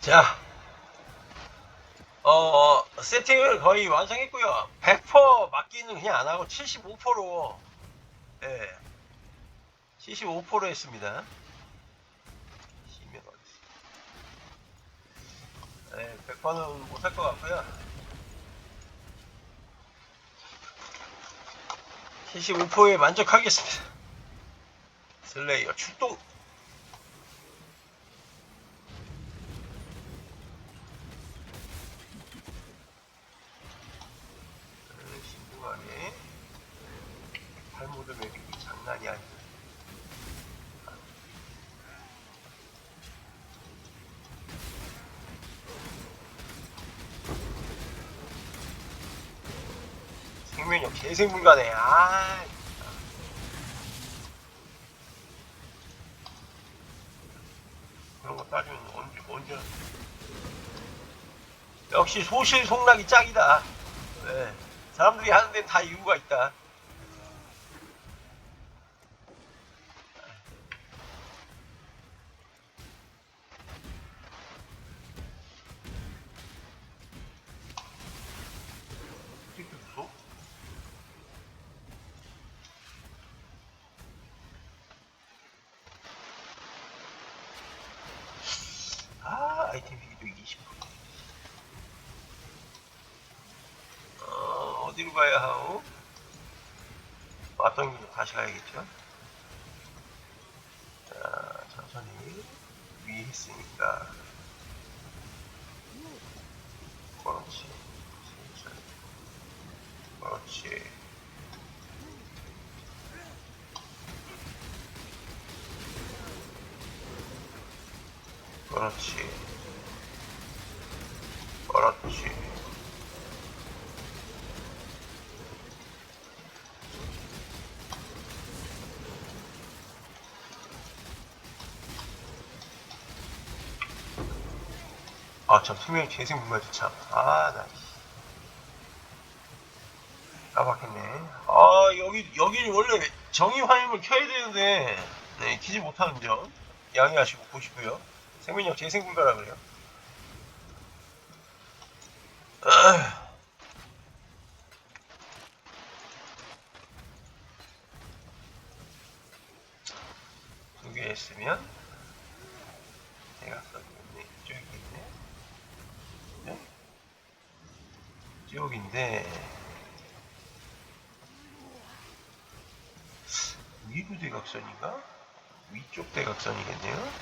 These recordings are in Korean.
자, 어, 어, 세팅을 거의 완성했고요. 100% 맞기는 그냥 안 하고 75%로, 예, 75%로 했습니다. 네, 100%는 못할 것 같고요. 75%에 만족하겠습니다. 슬레이어 출동! 음, 신중하게 발모드 장난이 아니야. 생명력 재생불가네. 아. 그런 거 따지면 언제 언제 역시 소실 속락이 짱이다. 네. 사람들이 하는 데는 다 이유가 있다. 어, 어디로 가야 하오? 왔던 길로 다시 가야겠죠? 자, 천천히 위에 있으니까. 그렇지. 그렇지. 그렇지. 아, 참, 투명 재생 문말도 참. 아, 나. 씨. 깜빡했네. 아, 여기, 여기는 원래 정의 화염을 켜야 되는데, 네, 키지 못하는 점. 양해하시고 보시고요. 생명력 재생 불가라 그래요. 아. 두개 했으면 내가 써있네 이쪽에 있네 네? 이쪽인데 위로 대각선인가? 위쪽 대각선이겠네요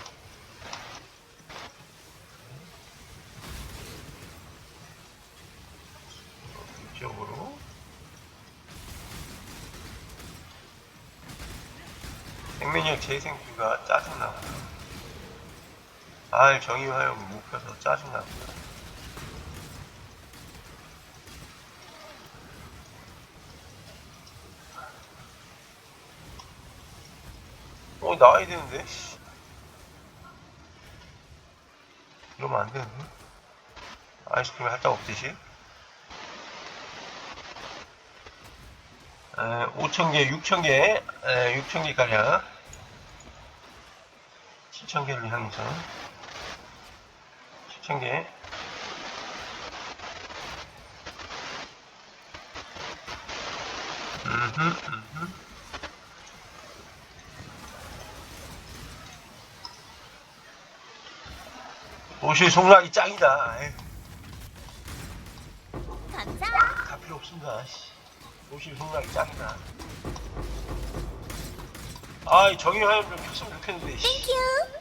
이쪽으로 생명력 재생기가 짜증나고요. 알 정의화염을 못 펴서 짜증나고요. 나와야 되는데? 씨. 이러면 안 되는데? 아이스크림 할적 없듯이? 5,000개, 6,000개, 6,000개 가량 7,000개를 향해서 7,000개 음흠, 음흠. 도시 송락이 짱이다. 감사. 다 필요 없습니다. 씨. 도시 송락이 짱이다. 아이 정의 화염 좀 켰으면 좋겠는데. 씨. 땡큐.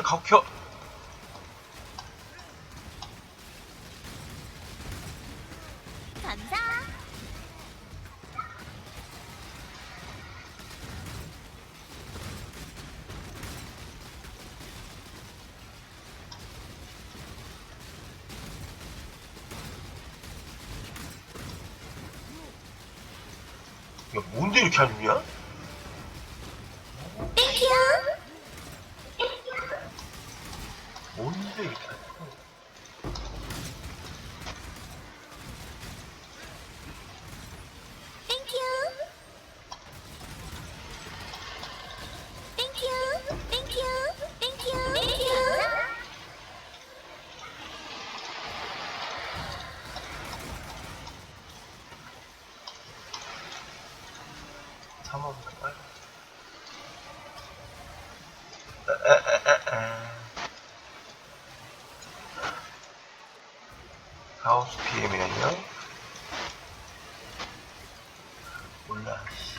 하고 켜. 감사. 야, 뭔데 이렇게 안 죽냐? 땡큐 땡큐 땡큐 땡큐 땡큐 삼원 빨리. 하우스 PM이라뇨? 몰라. 씨.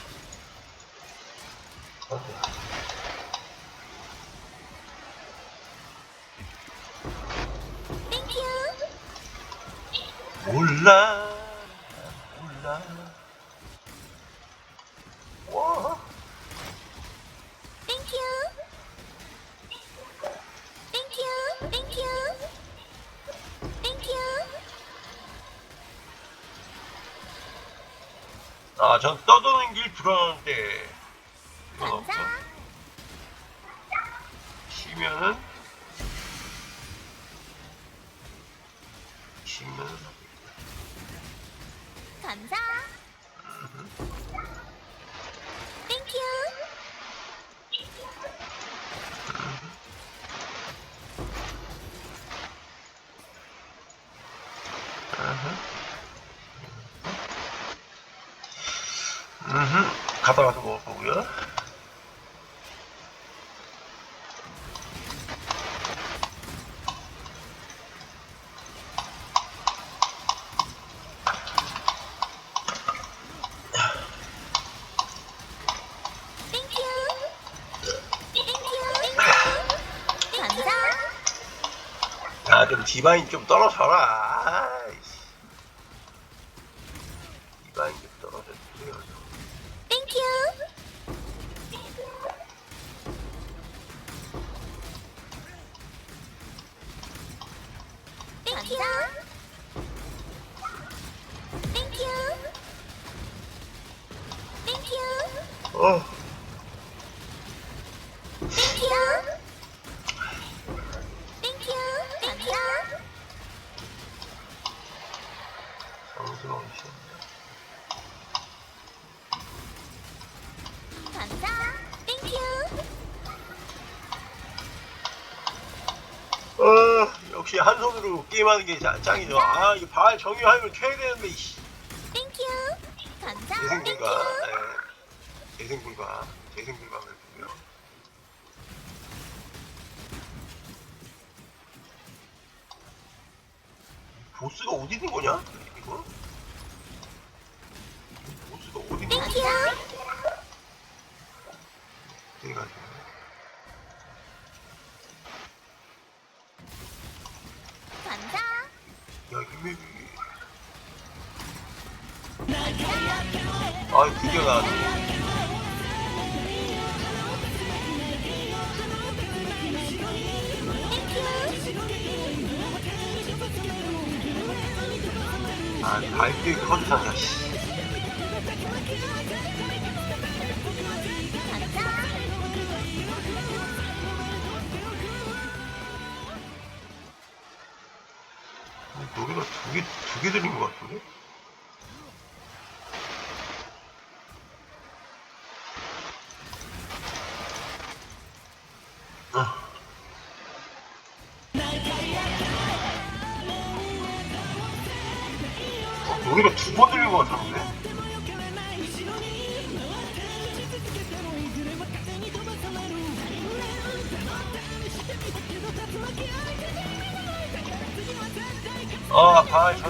어디? 땡큐 몰라. 몰라. 와. 땡큐 땡큐 땡큐 땡큐 아, 전 떠도는 길 불안한데. 이건 없어? 감사 쉬면은 쉬면은 감사 땡큐 음흠. 가다 가서 먹을 거고요. 땡큐 땡큐 땡큐 감사 아, 좀 디바인 좀 떨어져라. 역시 한 손으로 게임하는 게 짱- 짱이죠. 아, 이발 정의하면 켜야 되는데, 이씨. 땡큐 감사 재생 땡큐. 네. 재생 불가. 재생 불가를 보고요. 보스가 어디 있는 거냐? 이거? 보스가 어디 있는 거야? 땡큐 그래가지고. 감사 야, 이맵이. 아, 드디어 나왔네. 아, 커주잖아, 씨.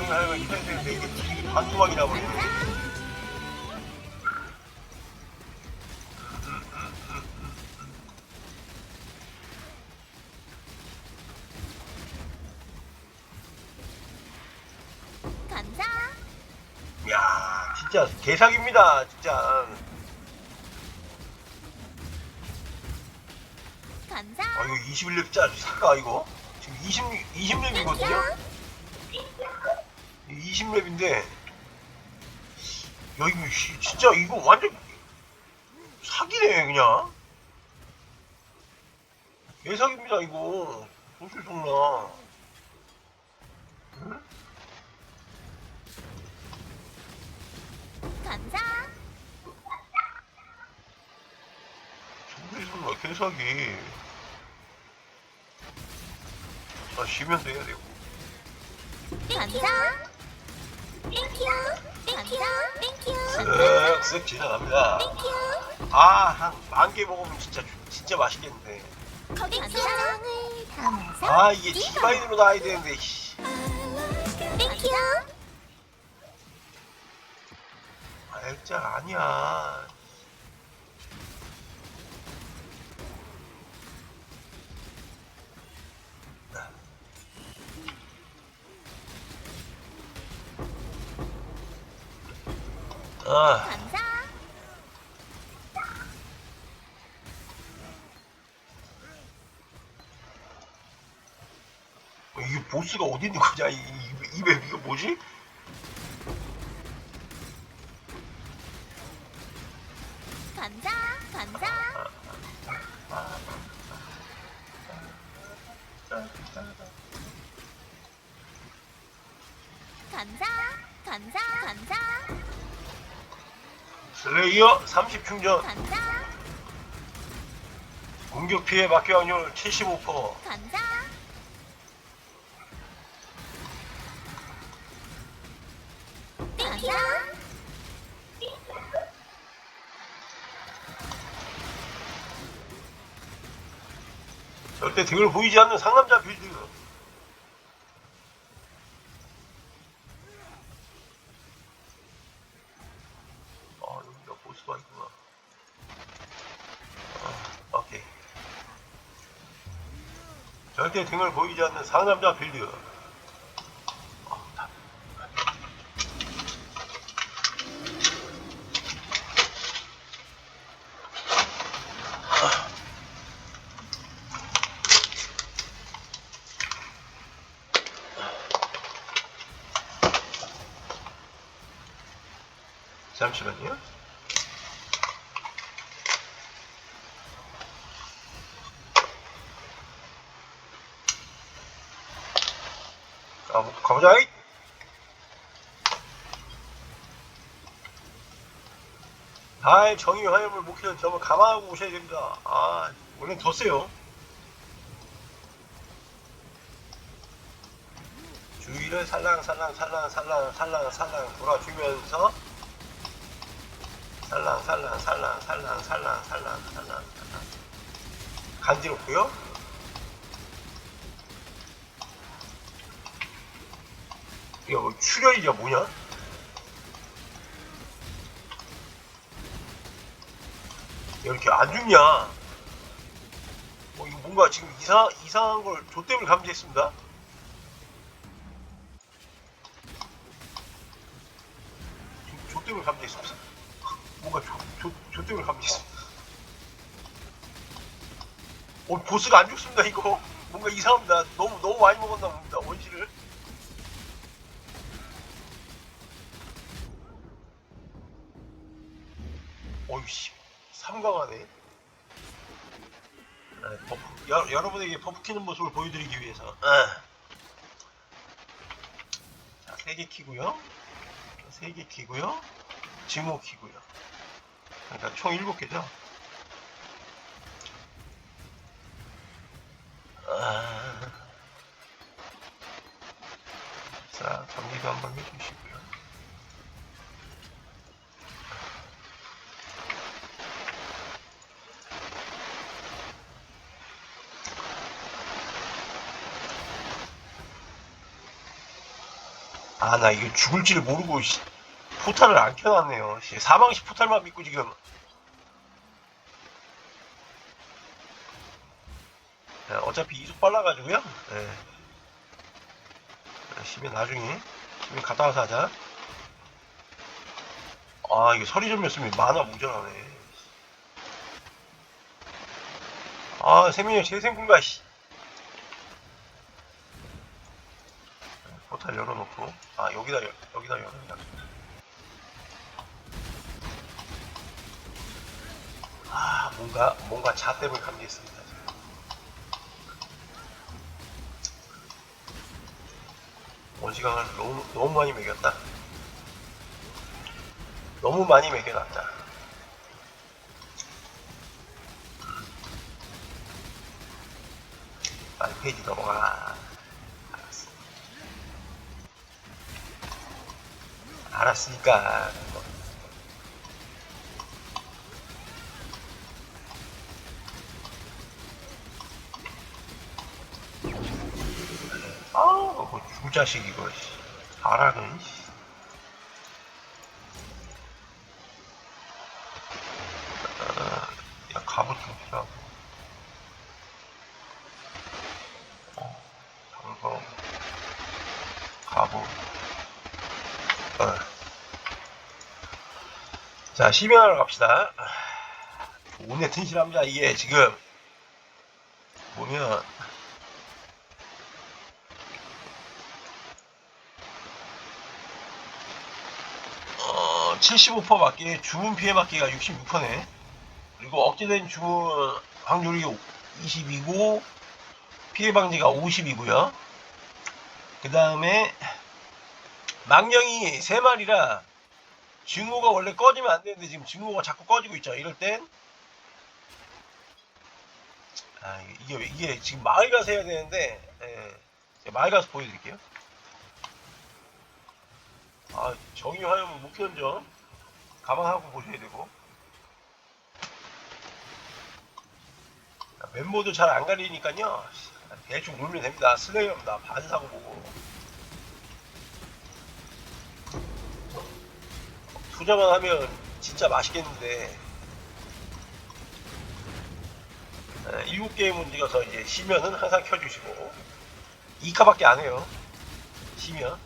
아, 발 정리하려면 이래야 되는데 이게 반토막이 나버리네. 감사 야, 진짜 개사기입니다, 진짜. 감사 아, 이거 21렙짜리 살까, 이거? 지금 20, 20렙이거든요? 20렙인데, 야, 이거, 씨, 진짜 이거 완전 사기네, 그냥. 개사기입니다, 이거. 도술 성나. 감사. 정리선가 개사기. 아, 쉬면 돼야 되고. 감사. 땡큐. 땡큐. 땡큐. 쓱쓱 지나갑니다. 땡큐. 아, 한 만 개 먹으면 진짜, 진짜 맛있겠는데. 거기 사랑을 담아서. 아, 이게 디바인으로 나와야 되는데, 씨. 땡큐. 아, 액자 아니야. 아, 감사. 이게 보스가 어디 있는 거냐? 이, 이, 이 맵, 이거 뭐지? 슬레이어 30 충전, 감사. 공격 피해 막혀 확률 75%. 감사. 땡큐. 절대 등을 보이지 않는 상남자 빌드. 절대 등을 보이지 않는 상남자 빌드. 잠시만요. 가보자. 이. 아, 정의 화염을 목표로 저번 감안하고 오셔야 됩니다. 아, 원래 더 세요. 주위를 살랑살랑 살랑살랑 살랑살랑 돌아주면서 살랑살랑 살랑살랑 살랑살랑 살랑 간지럽고요. 이거 뭐 출혈이냐 뭐냐? 왜 이렇게 안 죽냐? 어 이거 뭔가 지금 이상 이상한 걸 조땜을 감지했습니다. 지금 조땜을 감지했습니다. 뭔가 조, 조, 조땜을 감지했습니다. 어, 보스가 안 죽습니다, 이거. 뭔가 이상합니다. 너무, 너무 많이 먹었나 봅니다, 원시를. 어이씨, 삼강하네. 네, 버프, 여, 여러분에게 버프 키는 모습을 보여드리기 위해서. 아. 자, 세개 키고요. 세개 키고요. 지모 키고요. 그러니까 총 일곱 개죠. 아. 자, 정리도 한번 해주시고요. 아, 나 이거 죽을 줄 모르고, 씨, 포탈을 안 켜놨네요. 씨, 사망시 포탈만 믿고 지금. 네, 어차피 이속 빨라가지고요. 네. 심해 나중에 심해 갔다 와서 하자. 아 이게 서리 좀 였으면 만화 모자라네. 아 세민이 형 재생군가 씨. 포탈 열어놓고 아 여기다 열- 여기다 열어놔. 아 뭔가 뭔가 잣대을 감지했습니다. 지금. 원, 시간을 너무, 너무 많이 매겼다. 너무 많이 매겨놨다. 빨리 페이지 넘어가. 알았어. 알았으니까. 아우, 그 죽을 자식 이거. 씨. 알아는. 씨. 아, 야, 갑옷 좀 필요하고. 어, 방금. 갑옷. 어. 자, 심연하러 갑시다. 오늘 튼실합니다. 이게 지금 보면 어, 75% 맞기, 주문 피해 맞기가 66%네. 그리고 억제된 주문 확률이 22고 피해 방지가 50이고요. 그 다음에 망령이 3마리라 증오가 원래 꺼지면 안 되는데 지금 증오가 자꾸 꺼지고 있죠. 이럴 땐. 아, 이게 이게 지금 마을 가서 해야 되는데 예, 마을 가서 보여드릴게요. 아, 정의 화염은 좀 감안하고 보셔야 되고. 멤버도 잘 안 가리니까요. 대충 놀면 됩니다. 슬레이어입니다 반사고 보고 투자만 하면 진짜 맛있겠는데. 에, 일곱 개의 문제가서 이제 시면은 항상 켜주시고. 2카밖에 안 해요. 시면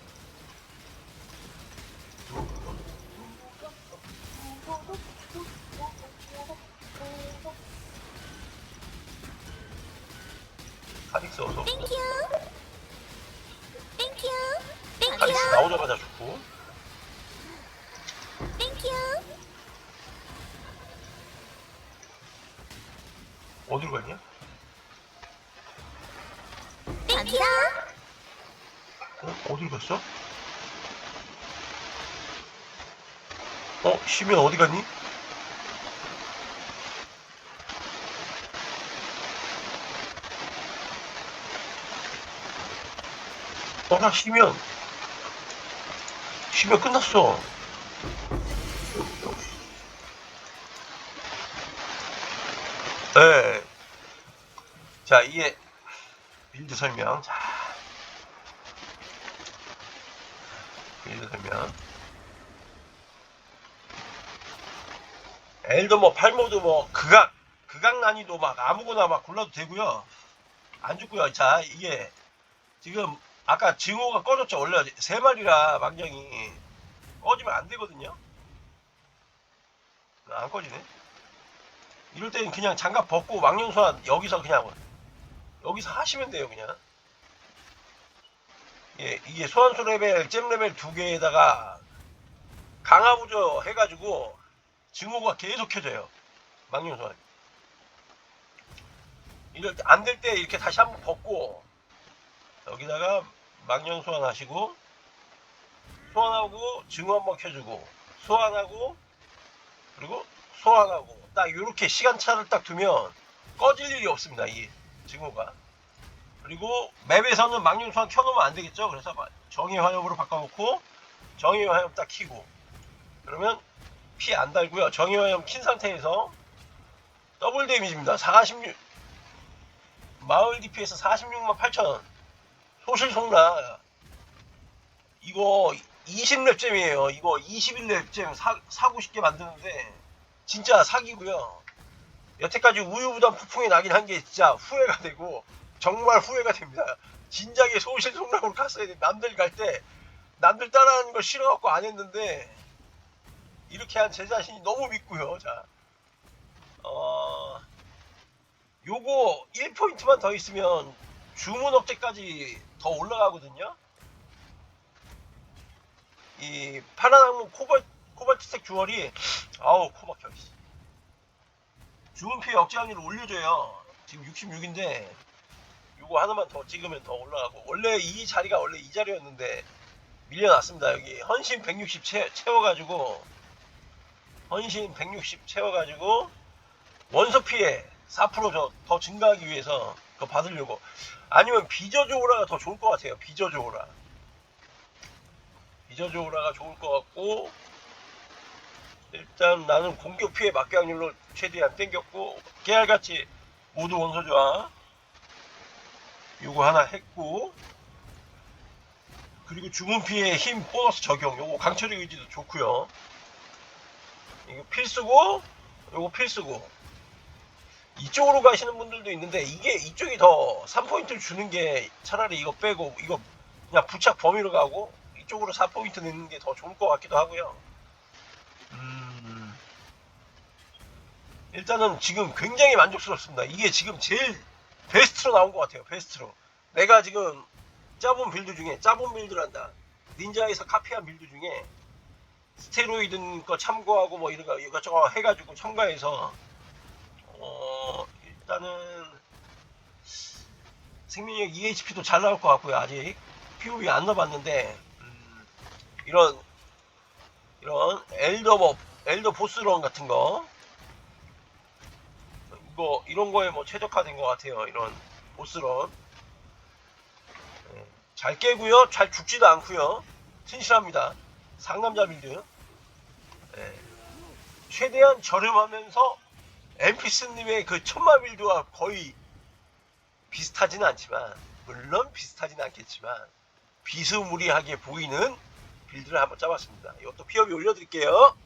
어디로 갔냐? 땡큐 어? 어디로 갔어? 어? 시면 어디 갔니? 어, 나 시면 시면 끝났어. 네. 자, 이게 빌드 설명. 자, 빌드 설명. 엘더 뭐 팔모드 뭐 극악 극악 난이도 막 아무거나 막 골라도 되고요. 안 죽고요. 자, 이게 지금 아까 증오가 꺼졌죠. 원래 세 마리라 망령이 꺼지면 안 되거든요. 안 꺼지네. 이럴 때는 그냥 장갑 벗고 망령 소환 여기서 그냥 여기서 하시면 돼요 그냥. 예, 이게 소환수 레벨 잼 레벨 두 개에다가 강화부저 해가지고 증오가 계속 켜져요. 망령 소환. 이럴 때 안 될 때 이렇게 다시 한번 벗고 여기다가 망령 소환하시고 소환하고 증오 한번 켜주고 소환하고 그리고 소환하고 딱 이렇게 시간차를 딱 두면 꺼질 일이 없습니다 이 증오가 그리고 맵에서는 망령 소환 켜놓으면 안 되겠죠? 그래서 정의 화염으로 바꿔놓고 정의 화염 딱 키고 그러면 피 안 달고요. 정의 화염 킨 상태에서 더블 데미지입니다. 46 마을 DP에서 46만 8천 소실속나 이거 20렙잼이에요. 이거 21렙잼 사, 사고 싶게 만드는데 진짜 사기고요. 여태까지 우유부단 폭풍이 나긴 한 게 진짜 후회가 되고 정말 후회가 됩니다. 진작에 소실송락으로 갔어야 돼. 남들 갈 때 남들 따라하는 거 싫어갖고 안 했는데 이렇게 한 제 자신이 너무 믿고요. 자, 어, 요거 1포인트만 더 있으면 주문 억제까지 더 올라가거든요. 이 파란 항문 코발 코발트색 주얼이 아우 코 막혀 씨. 주문 피해 억제 확률을 올려줘요 지금 66인데 요거 하나만 더 찍으면 더 올라가고 원래 이 자리가 원래 이 자리였는데 밀려났습니다. 여기 헌신 160 채, 채워가지고 헌신 160 채워가지고 원소 피해 4%더 더 증가하기 위해서 그거 받으려고 아니면 비저조 오라가 더 좋을 것 같아요. 비저조 오라 비저조 오라가 좋을 것 같고 일단 나는 공격 피해 막강률로 최대한 땡겼고 깨알같이 모두 원소 조화 요거 하나 했고 그리고 주문 피해 힘 보너스 적용. 요거 강철의 의지도 좋고요. 이거 필수고 요거 필수고. 이쪽으로 가시는 분들도 있는데 이게 이쪽이 더 3포인트를 주는 게 차라리 이거 빼고 이거 그냥 부착 범위로 가고 이쪽으로 4포인트 넣는 게 더 좋을 것 같기도 하고요. 음, 일단은 지금 굉장히 만족스럽습니다. 이게 지금 제일 베스트로 나온 것 같아요 베스트로. 내가 지금 짜본 빌드 중에 짜본 빌드란다. 닌자에서 카피한 빌드 중에 스테로이드 거 참고하고 뭐 이런 거 이것저것 해가지고 첨가해서 어 일단은 생명력 EHP도 잘 나올 것 같고요. 아직 POV 안 넣어봤는데 음, 이런 이런 엘더 버 엘더 보스런 같은 거 이거 이런 거에 뭐 최적화된 것 같아요 이런 보스런. 예, 잘 깨고요. 잘 죽지도 않고요. 튼실합니다. 상남자 빌드. 예, 최대한 저렴하면서 엠피스님의 그 천마 빌드와 거의 비슷하지는 않지만 물론 비슷하지는 않겠지만 비스무리하게 보이는 빌드를 한번 짜봤습니다. 이것도 피업이 올려드릴게요